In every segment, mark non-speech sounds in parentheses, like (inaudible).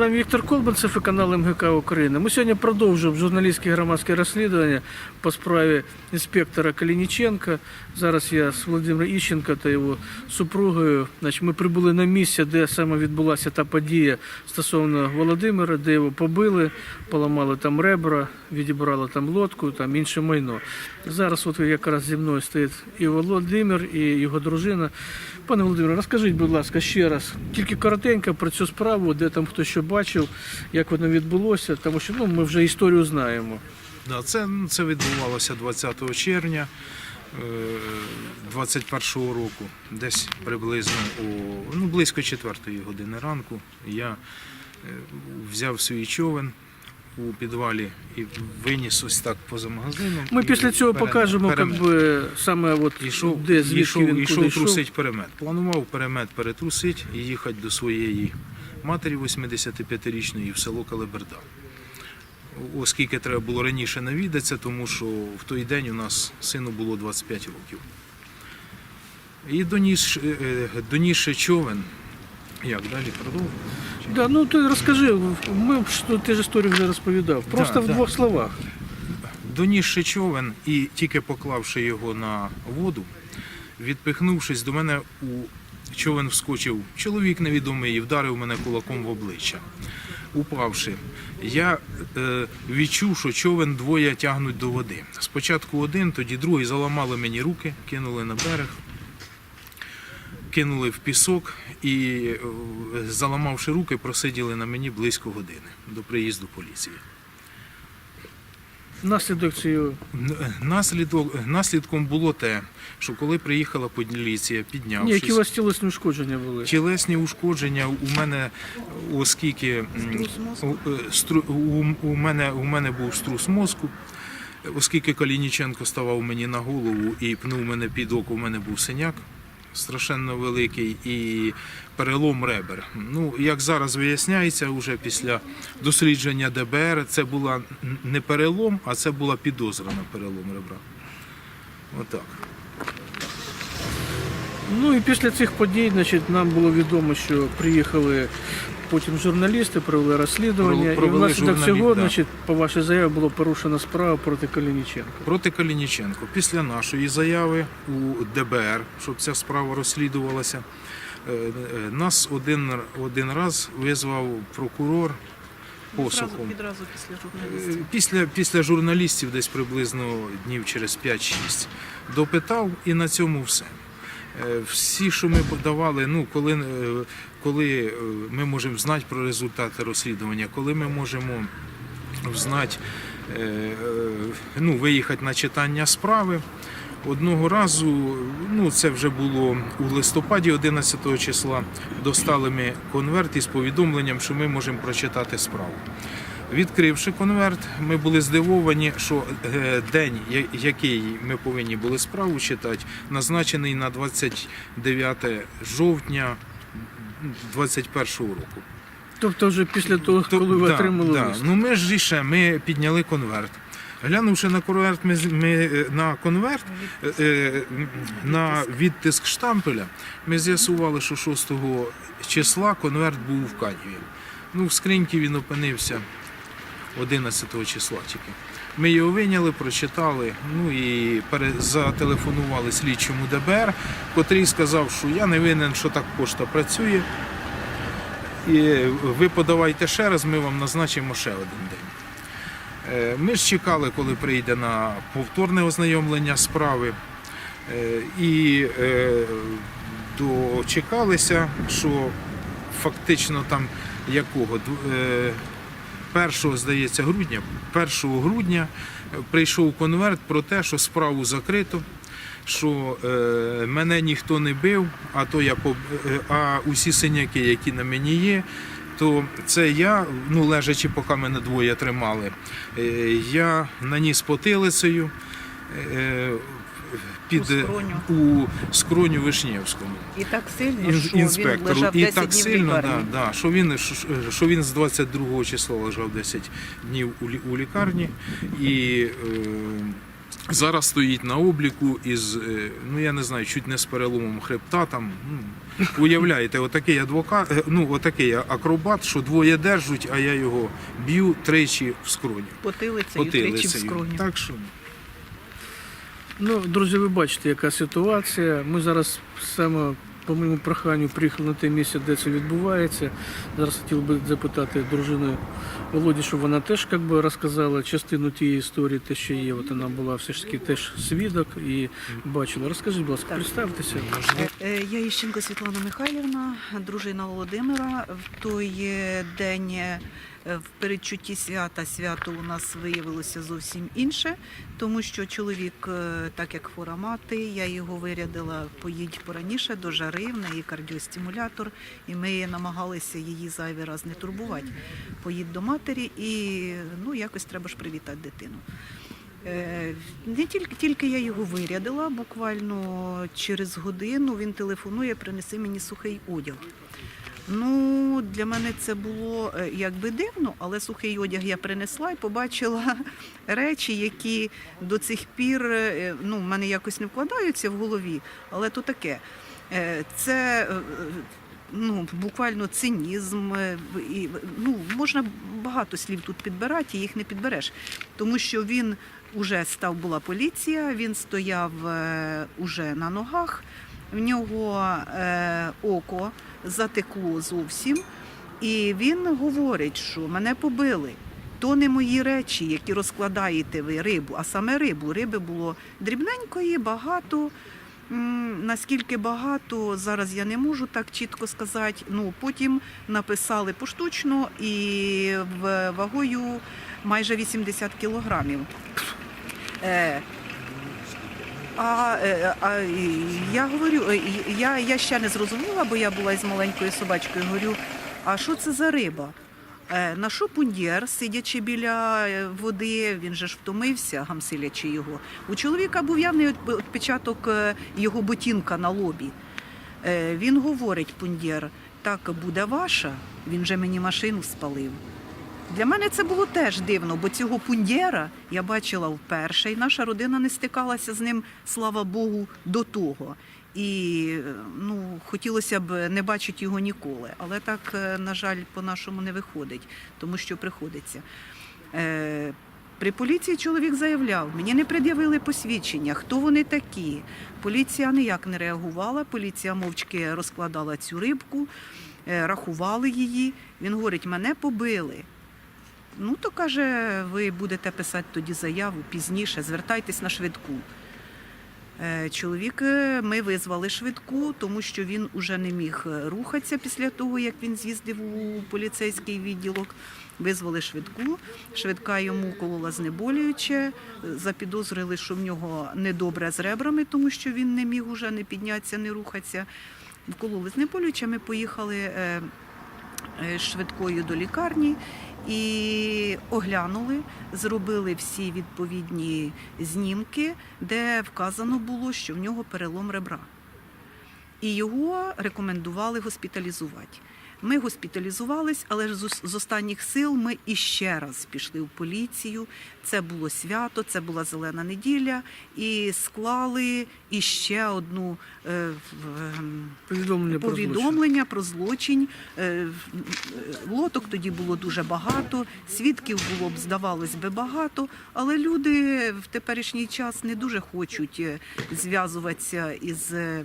Вами Віктор Колбанцев і канал МГК Україна. Ми сьогодні продовжуємо журналістське громадське розслідування по справі інспектора Калініченка. Зараз я з Володимиром Іщенко та його супругою. Значить, ми прибули на місце, де саме відбулася та подія стосовно Володимира, де його побили, поламали там ребра, відібрали там лодку, там інше майно. Зараз от якраз зі мною стоїть і Володимир, і його дружина. Пане Володимире, розкажіть, будь ласка, ще раз, тільки коротенько про цю справу, де там хто що бачив, як воно відбулося, тому що ну, ми вже історію знаємо. Да, це, ну, це відбувалося 20 червня е, 21 року, десь приблизно о ну, близько 4 години ранку. Я е, взяв свій човен у підвалі і виніс ось так поза магазином. Ми після цього пере- покажемо, перем- як би, саме от, Ішов, де, звідки ішов, він йшов. трусить перемет. Планував перемет перетрусити і їхати до своєї матері 85-річної в село Калиберда. Оскільки треба було раніше навідатися, тому що в той день у нас сину було 25 років. І доніс, е, е, човен. Як далі продовжуємо? Да, ну ти розкажи, ми ти ж історію вже розповідав. Просто Да, в да. двох словах. Донісши човен і тільки поклавши його на воду, відпихнувшись до мене у човен вскочив чоловік невідомий і вдарив мене кулаком в обличчя. Упавши, я е, відчув, що човен двоє тягнуть до води. Спочатку один, тоді другий заламали мені руки, кинули на берег, кинули в пісок і, е, заламавши руки, просиділи на мені близько години до приїзду поліції. Наслідок цієї Наслідок, наслідком було те, що коли приїхала поліція, Ні, які у вас тілесні ушкодження були. тілесні ушкодження у мене, оскільки е, стру- у, у, мене, у мене був струс мозку, оскільки Калініченко ставав мені на голову і пнув мене під око, у мене був синяк страшенно великий і перелом ребер. Ну, як зараз виясняється, вже після дослідження ДБР, це була не перелом, а це була підозра на перелом ребра. Отак. Ну і після цих подій, значить, нам було відомо, що приїхали потім журналісти, провели розслідування, Провели- провели і внаслідок цього, да. значить, по вашій заяві було порушена справа проти Калініченка. Проти Калініченко. Після нашої заяви у ДБР, щоб ця справа розслідувалася, е, е, нас один, один раз визвав прокурор посухом. Відразу після Е, журналістів. Після, після журналістів десь приблизно днів через 5-6 допитав і на цьому все. Всі, що ми подавали, ну коли, коли е, ми можемо знати про результати розслідування, коли ми можемо знати, е, е, ну, виїхати на читання справи. Одного разу, ну це вже було у листопаді 11 числа, достали ми конверт із повідомленням, що ми можемо прочитати справу. Відкривши конверт, ми були здивовані, що день, який ми повинні були справу читати, назначений на 29 жовтня 2021 року. Тобто вже після того, То- коли ви да, отримали да. лист. Ну ми ж ріше, ми підняли конверт. Глянувши на конверт, ми, ми е, на конверт е, е, на відтиск штампеля, ми з'ясували, що 6 числа конверт був в Каніві. Ну, в скриньці він опинився 11 числа тільки. Ми його виняли, прочитали, ну і зателефонували слідчому ДБР, котрий сказав, що я не винен, що так пошта працює. І ви подавайте ще раз, ми вам назначимо ще один день. Е, Ми ж чекали, коли прийде на повторне ознайомлення справи. Е, І е, дочекалися, що фактично там якого 1, здається, грудня, 1 грудня прийшов конверт про те, що справу закрито, що е, мене ніхто не бив, а то я е, а усі синяки, які на мені є, то це я, ну лежачи, поки мене двоє тримали, е, я наніс потилицею під У скроню. у скроню Вишнєвському. І так сильно, Ін- що він інспектору. лежав І так днів сильно, да, да, що він що, що він з 22 числа лежав 10 днів у, лі- у лікарні і е, зараз стоїть на обліку із, е, ну я не знаю, чуть не з переломом хребта. Там, ну, уявляєте, отакий адвокат, е, ну отакий акробат, що двоє держуть, а я його б'ю тричі в скроню. Потилицею, тричі в Потилицею. скроню. Так що Ну, друзі, ви бачите, яка ситуація. Ми зараз саме по моєму проханню приїхали на те місце, де це відбувається. Зараз хотів би запитати дружину Володі, щоб вона теж як би, розказала частину тієї історії, те, що є. От вона була все ж таки теж свідок і бачила. Розкажіть, будь ласка, Так. представтеся. Е, Я Іщенко Світлана Михайлівна, дружина Володимира. В той е, день е, в передчутті свята свято у нас виявилося зовсім інше, тому що чоловік, е, так як хвора мати, я його вирядила поїдь пораніше до жари, в неї кардіостимулятор, і ми намагалися її зайвий раз не турбувати. Поїдь до матері і ну якось треба ж привітати дитину. Е, Не тільки, тільки я його вирядила, буквально через годину він телефонує, принеси мені сухий одяг. Ну, для мене це було е, якби дивно, але сухий одяг я принесла і побачила (laughs) речі, які до цих пір е, ну, в мене якось не вкладаються в голові, але то таке. Е, Це е, ну, буквально цинізм. е, І, ну, можна багато слів тут підбирати, і їх не підбереш. Тому що він уже став, була поліція, він стояв е, уже на ногах, в нього е, око затекло зовсім. І він говорить, що мене побили. То не мої речі, які розкладаєте ви рибу, а саме рибу. Риби було дрібненької, багато. Наскільки багато, зараз я не можу так чітко сказати. Ну, потім написали поштучно і вагою майже 80 кілограмів. А, е, а я говорю, е, я, я ще не зрозуміла, бо я була із маленькою собачкою. Говорю, а що це за риба? Е, На що пундєр, сидячи біля води, він же ж втомився, гамсилячи його. У чоловіка був явний відпечаток його ботинка на лобі. Він говорить, пундєр, так буде ваша, він же мені машину спалив. Для мене це було теж дивно, бо цього пундєра я бачила вперше, і наша родина не стикалася з ним, слава Богу, до того. І е, ну, хотілося б не бачити його ніколи. Але так, е, на жаль, по-нашому не виходить, тому що приходиться. Е, при поліції чоловік заявляв, мені не пред'явили посвідчення, хто вони такі. Поліція ніяк не реагувала, поліція мовчки розкладала цю рибку, е, рахували її. Він говорить, мене побили. Ну, то каже, ви будете писати тоді заяву пізніше, звертайтесь на швидку. Е, Чоловік, е, ми визвали швидку, тому що він уже не міг е, рухатися після того, як він з'їздив у поліцейський відділок. Визвали швидку, швидка йому колола знеболююче, запідозрили, що в нього недобре з ребрами, тому що він не міг уже не піднятися, не рухатися. Вкололи знеболююче, ми поїхали швидкою до лікарні і оглянули, зробили всі відповідні знімки, де вказано було, що в нього перелом ребра. І його рекомендували госпіталізувати. Ми госпіталізувались, але ж з останніх сил ми іще раз пішли в поліцію. Це було свято, це була зелена неділя, і склали іще одну е, в- ем, Повідомлення про злочин. про злочин. Е, е, Лоток тоді було дуже багато, свідків було б, здавалось би, багато, але люди в теперішній час не дуже хочуть е, зв'язуватися із е,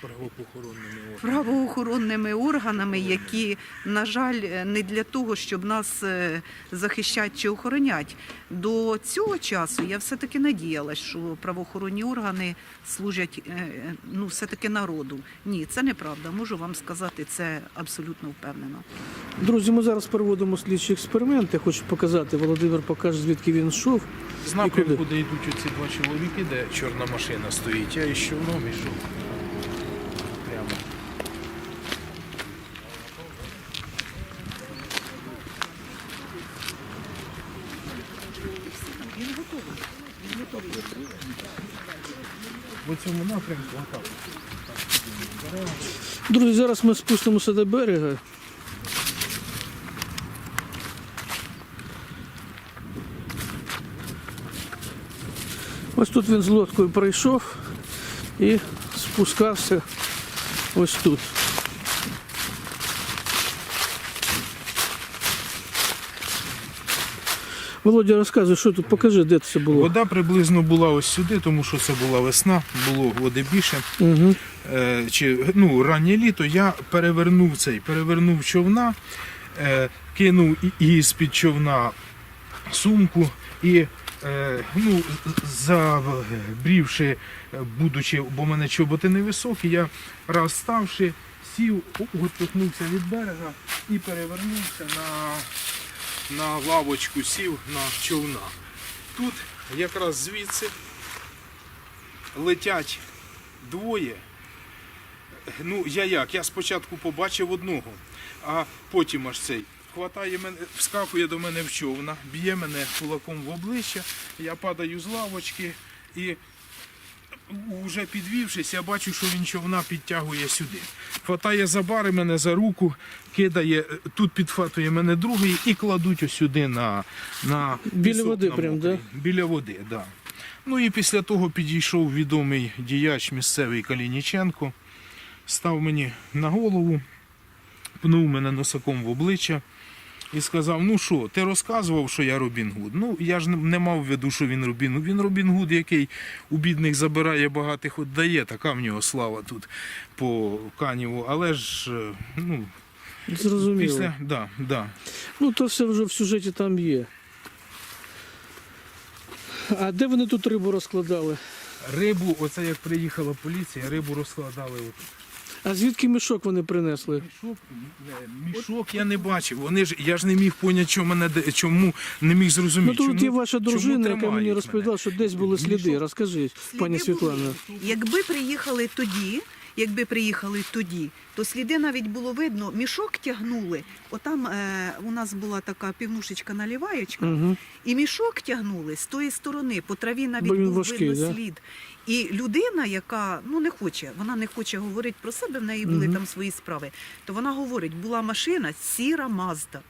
правоохоронними органами. правоохоронними органами, які, на жаль, не для того, щоб нас е, захищати чи охороняти. До цього часу я все-таки надіялась, що правоохоронні органи служать е, ну, все-таки народу. Ні, це неправда. Можу вам сказати, це абсолютно впевнено. Друзі, ми зараз проводимо слідчі експерименти. Хочу показати. Володимир покаже, звідки він йшов. З куди? напрямку, де йдуть оці два чоловіки, де чорна машина стоїть, я із човном йшов. Прямо. Він готовий. Він готовий. В цьому напрямку. Друзі, зараз ми спустимося до берега. Ось тут він з лодкою прийшов і спускався ось тут. Володя, розказуй, що тут, покажи, де це було. Вода приблизно була ось сюди, тому що це була весна, було води більше. Угу. Е, чи ну, раннє літо я перевернув цей, перевернув човна, е, кинув і- із-під човна сумку і е, ну, забрівши, будучи, бо в мене чоботи невисокі, я раз ставши, сів, відпихнувся від берега і перевернувся на, на лавочку, сів на човна. Тут якраз звідси летять двоє. Ну, я як? Я спочатку побачив одного, а потім аж цей. Хватає мене, вскакує до мене в човна, б'є мене кулаком в обличчя, я падаю з лавочки і вже підвівшись, я бачу, що він човна підтягує сюди. Хватає за бари мене за руку, кидає, тут підхватує мене другий і кладуть ось сюди на, на Біля пісок води на прям, да? Біля води, так. Да. Ну і після того підійшов відомий діяч місцевий Калініченко, став мені на голову, пнув мене носаком в обличчя і сказав: Ну що, ти розказував, що я Робін Гуд? Ну, я ж не- мав в виду, що він Робін Гуд. Він Робін Гуд, який у бідних забирає, багатих віддає, така в нього слава тут по Каніву. Але ж, е, ну, Зрозуміло. після. Да, да. Ну, то все вже в сюжеті там є. А де вони тут рибу розкладали? Рибу, оце як приїхала поліція, рибу розкладали отут. А звідки мішок вони принесли? Мішок, мішок я не бачив. Вони ж я ж не міг поняти, чому мене де- чому не міг Ну зрозуміти. тут чому, є ваша дружина, яка мені мене. розповідала, що десь були сліди. Мішок. Розкажіть, пані Сліди були. Світлана. Якби приїхали тоді, якби приїхали тоді, то сліди навіть було видно, мішок тягнули. Отам е, у нас була така півнушечка наливаєчка, Угу. і мішок тягнули з тої сторони, по траві навіть був важкий, видно да? слід. І людина, яка ну не хоче, вона не хоче говорити про себе, в неї були Мгм. там свої справи. То вона говорить, була машина сіра Мазда.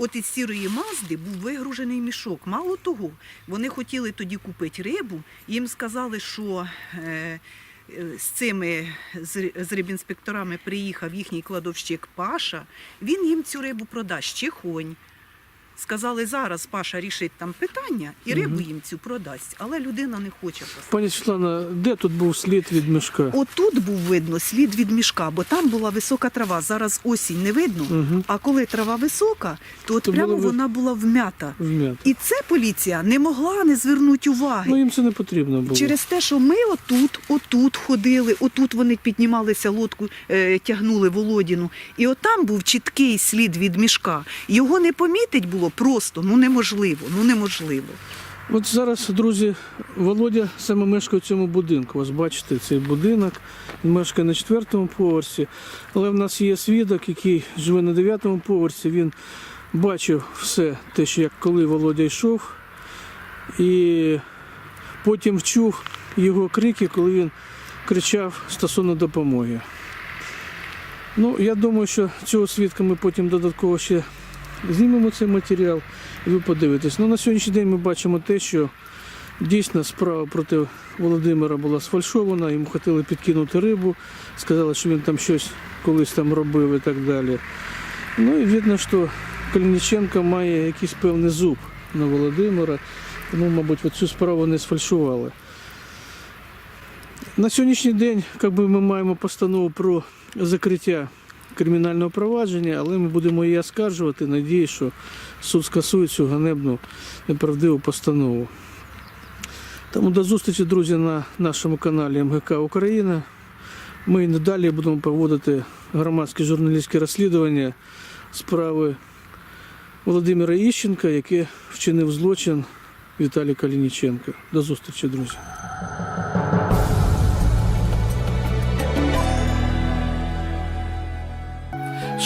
От із сірої мазди був вигружений мішок. Мало того, вони хотіли тоді купити рибу. Їм сказали, що е, е, з цими з, з рибінспекторами приїхав їхній кладовщик Паша. Він їм цю рибу продасть, чехонь. Сказали, зараз Паша рішить там питання і рибу Мгм. їм цю продасть, але людина не хоче просто. Пані Світлана, де тут був слід від мішка? Отут був видно слід від мішка, бо там була висока трава. Зараз осінь не видно. Угу. А коли трава висока, то от То прямо було вона була вмята. Вм'ят. І це поліція не могла не звернути уваги. Ну їм це не потрібно було. Через те, що ми отут, отут ходили, отут вони піднімалися лодку, е, тягнули Володіну. І отам був чіткий слід від мішка. Його не помітить було просто, ну неможливо, ну неможливо. От зараз, друзі, Володя саме мешкає в цьому будинку. Ось бачите, цей будинок. Він мешкає на четвертому поверсі. Але в нас є свідок, який живе на дев'ятому поверсі. Він бачив все те, що як коли Володя йшов, і потім вчув його крики, коли він кричав стосовно допомоги. Ну, я думаю, що цього свідка ми потім додатково ще знімемо цей матеріал і ви подивитесь. Ну, на сьогоднішній день ми бачимо те, що дійсно справа проти Володимира була сфальшована, йому хотіли підкинути рибу, сказали, що він там щось колись там робив і так далі. Ну і видно, що Калініченко має якийсь певний зуб на Володимира, тому, мабуть, цю справу не сфальшували. На сьогоднішній день як би, ми маємо постанову про закриття кримінального провадження, але ми будемо її оскаржувати. Надіюсь, що суд скасує цю ганебну неправдиву постанову. Тому до зустрічі, друзі, на нашому каналі МГК Україна. Ми і надалі будемо проводити громадські журналістські розслідування справи Володимира Іщенка, який вчинив злочин Віталій Калініченка. До зустрічі, друзі.